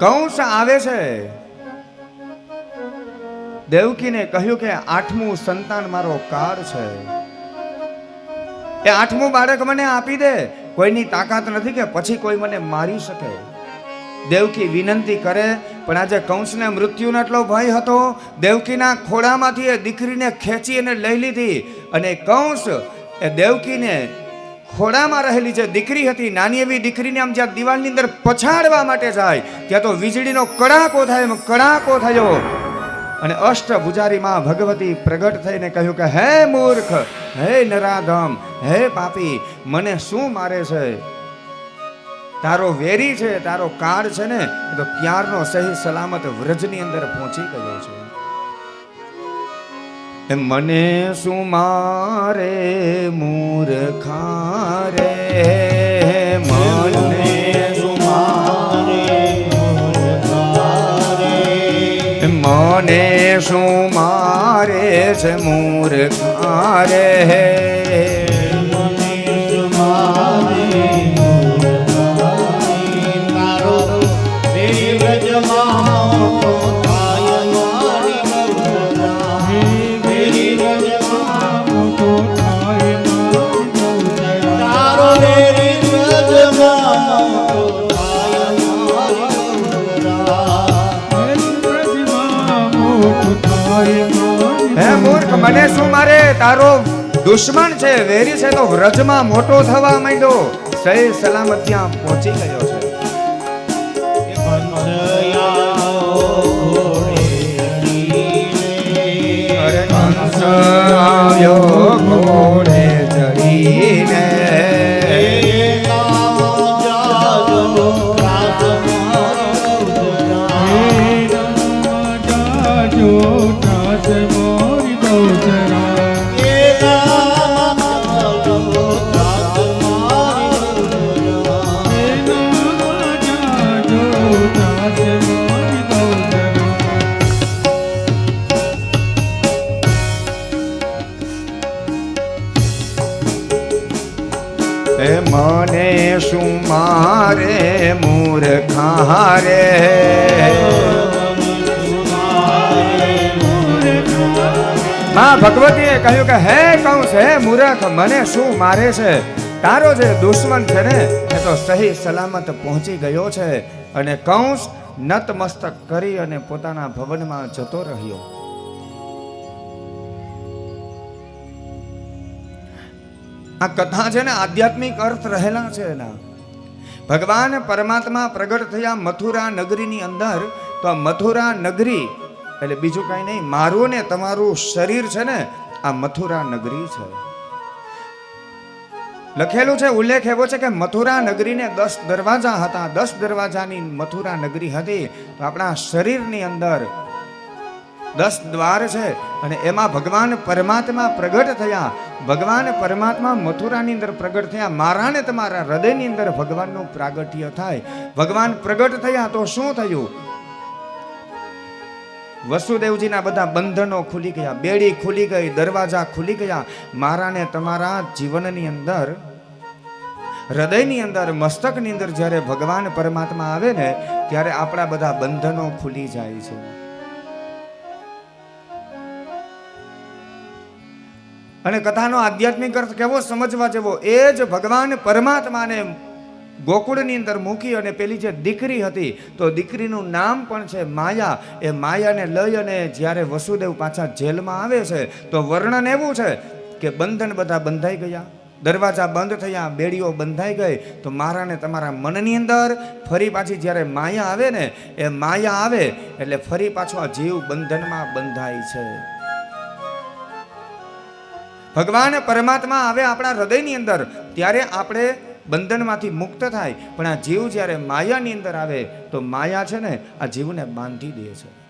કંસ આવે છે. દેવકીને કહ્યું કે આઠમું સંતાન મારો કાળ છે. એ આઠમું બાળક મને આપી દે. કોઈની તાકાત નથી કે પછી કોઈ મને મારી શકે. દેવકી વિનંતી કરે, પણ આજે કંસને મૃત્યુનો એટલો ભય હતો. દેવકીના ખોળામાંથી એ દીકરીને ખેંચી અને લઈ લીધી. અને કંસ એ દેવકીને ખોળામાં રહેલી જે દીકરી હતી, નાની એવી દીકરીને આમ જ્યાં દિવાલની અંદર પછાડવા માટે જાય, ત્યાં તો વીજળીનો કડાકો થાય એમ કડાકો થયો. અને અષ્ટભુજારી માં ભગવતી પ્રગટ થઈને કહ્યું કે, હે મૂર્ખ, હે નરાધમ, હે પાપી, મને શું મારે છે? તારો વેરી છે, તારો કાળ છે ને? તો ક્યારનો સહી સલામત વ્રજની અંદર પહોંચી ગયો છે. મને શું મારે મૂર્ખા રે મને મને શું મારે છે મૂર્ખા રે હે મૂર્ખ મને શું મારે તારો દુશ્મન છે વેરી છે તો વ્રજમાં મોટો થવા માંડ્યો સહી સલામત ત્યાં પહોંચી ગયો છે આવ્યો ઘોડે ચડીને એ મને શું મારે મૂર્ખા રે માં ભગવતીએ કહ્યું કે, હે કંસ, હે મૂર્ખ, મને શું મારે છે? તારો જે દુશ્મન છે ને, એ તો સહી સલામત પહોંચી ગયો છે. અને કંસ નતમસ્તક કરી અને પોતાના ભવનમાં જતો રહ્યો. આ કથા છે ને, આધ્યાત્મિક અર્થ રહેલા છે એના. ભગવાન પરમાત્મા પ્રગટ થયા મથુરા નગરીની અંદર, તો આ મથુરા નગરી, એટલે બીજું કાંઈ નહીં, મારું ને તમારું શરીર છે ને, આ મથુરા નગરી છે. લખેલું છે, ઉલ્લેખ એવો છે કે મથુરા નગરીને દસ દરવાજા હતા, દસ દરવાજાની મથુરા નગરી હતી, તો આપણા શરીરની અંદર દસ દ્વાર છે અને એમાં ભગવાન પરમાત્મા પ્રગટ થયા. ભગવાન પરમાત્મા મથુરાની અંદર પ્રગટ થયા. મારા ને તમારા હૃદયની અંદર ભગવાનનું પ્રાગટ્ય થાય. ભગવાન પ્રગટ થયા તો શું થયું? વસુદેવજીના બધા બંધનો ખુલી ગયા, બેડી ખુલી ગઈ, દરવાજા ખુલી ગયા. મારા ને તમારા જીવનની અંદર, હૃદયની અંદર, મસ્તકની અંદર જ્યારે ભગવાન પરમાત્મા આવે ને, ત્યારે આપણા બધા બંધનો ખુલી જાય છે. અને કથાનો આધ્યાત્મિક અર્થ કેવો? સમજવા જેવો. એ જ ભગવાન પરમાત્માને ગોકુળની અંદર મૂકી અને પેલી જે દીકરી હતી, તો દીકરીનું નામ પણ છે માયા. એ માયાને લઈ અને જ્યારે વસુદેવ પાછા જેલમાં આવે છે, તો વર્ણન એવું છે કે બંધન બધા બંધાઈ ગયા. દરવાજા બંધ થયા, બેડીઓ બંધાઈ ગઈ. તો મારા ને તમારા મનની અંદર ફરી પાછી જ્યારે માયા આવે ને, એ માયા આવે એટલે ફરી પાછો આ જીવ બંધનમાં બંધાય છે. ભગવાન પરમાત્મા આવે આપણા હૃદયની અંદર, ત્યારે આપણે બંધનમાંથી મુક્ત થાય. પણ આ જીવ જ્યારે માયાની અંદર આવે, તો માયા છે ને, આ જીવને બાંધી દે છે.